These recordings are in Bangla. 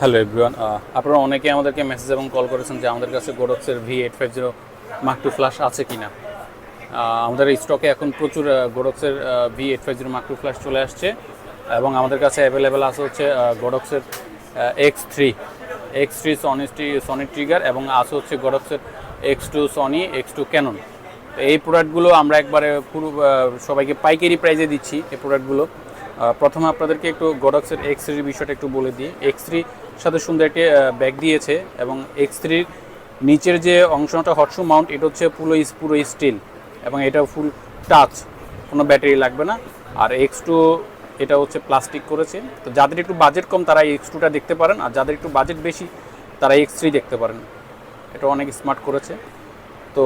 হ্যালো এভরিওয়ান আপনারা অনেকে আমাদেরকে মেসেজ এবং কল করেছেন যে আমাদের কাছে গোডক্সের V eight five zero mark two flash আছে কি না আমাদের স্টকে এখন প্রচুর গোডক্সের V eight five zero mark two flash চলে আসছে এবং আমাদের কাছে অ্যাভেলেবেল আছে হচ্ছে গোডক্সের X three X three Sony Sony trigger এবং আছে হচ্ছে গোডক্সের X two Sony X two Canon এই প্রোডাক্টগুলো আমরা একবারে পুরো সবাইকে পাইকারি প্রাইজে দিচ্ছি এই প্রোডাক্টগুলো প্রথমে আপনাদেরকে একটু গডক্সের এক্স থ্রির বিষয়টা একটু বলে দিই। এক্স থ্রির সাথে সুন্দর একটি ব্যাগ দিয়েছে এবং এক্স থ্রির নিচের যে অংশটা হটশু মাউন্ট এটা হচ্ছে পুরো পুরো স্টিল এবং এটা ফুল টাচ কোনো ব্যাটারি লাগবে না। আর এক্স টু এটা হচ্ছে প্লাস্টিক করেছে। তো যাদের একটু বাজেট কম, তারা এক্স টুটা দেখতে পারেন। আর যাদের একটু বাজেট বেশি, তারা এক্স থ্রি দেখতে পারেন। এটা অনেক স্মার্ট করেছে। তো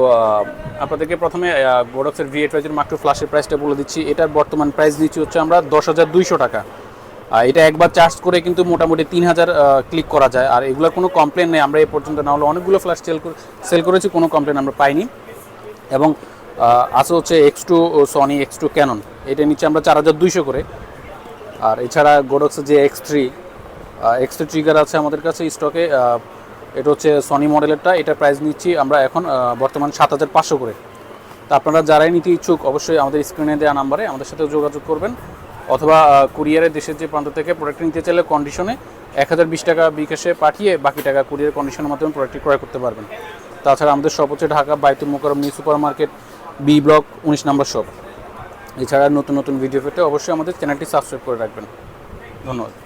আপনাদেরকে প্রথমে গোডক্সের ভি এইট মাত্র ফ্লাশের প্রাইসটা বলে দিচ্ছি। এটার বর্তমান প্রাইস দিচ্ছি হচ্ছে আমরা দশ হাজার দুইশো টাকা। এটা একবার চার্জ করে কিন্তু মোটামুটি তিন হাজার ক্লিক করা যায়। আর এগুলোর কোনো কমপ্লেন নেই। আমরা এই পর্যন্ত না হলে অনেকগুলো ফ্ল্যাশ সেল সেল করেছি, কোনো কমপ্লেন আমরা পাইনি। এবং আছে হচ্ছে X two Sony X two Canon এটা নিচ্ছে আমরা চার হাজার দুইশো করে। আর এছাড়া গোডক্সের যে X three X three trigger আছে আমাদের কাছে স্টকে এটা হচ্ছে সনি মডেলেরটা এটা প্রাইস নিচ্ছি আমরা এখন বর্তমান সাত হাজার পাঁচশো করে। তা আপনারা যারাই নিতে ইচ্ছুক, অবশ্যই আমাদের স্ক্রিনে দেওয়া নাম্বারে আমাদের সাথে যোগাযোগ করবেন। অথবা কুরিয়ারে দেশের যে প্রান্ত থেকে প্রোডাক্ট নিতে চাইলে কন্ডিশনে এক হাজার বিশ টাকা বিকাশে পাঠিয়ে বাকি টাকা কুরিয়ার কন্ডিশনের মাধ্যমে প্রোডাক্টটি ক্রয় করতে পারবেন। তাছাড়া আমাদের শপ হচ্ছে Dhaka Baitul Mukarram new super market B block উনিশ নম্বর শপ এছাড়া নতুন নতুন ভিডিও পেতে অবশ্যই আমাদের চ্যানেলটি সাবস্ক্রাইব করে রাখবেন। ধন্যবাদ।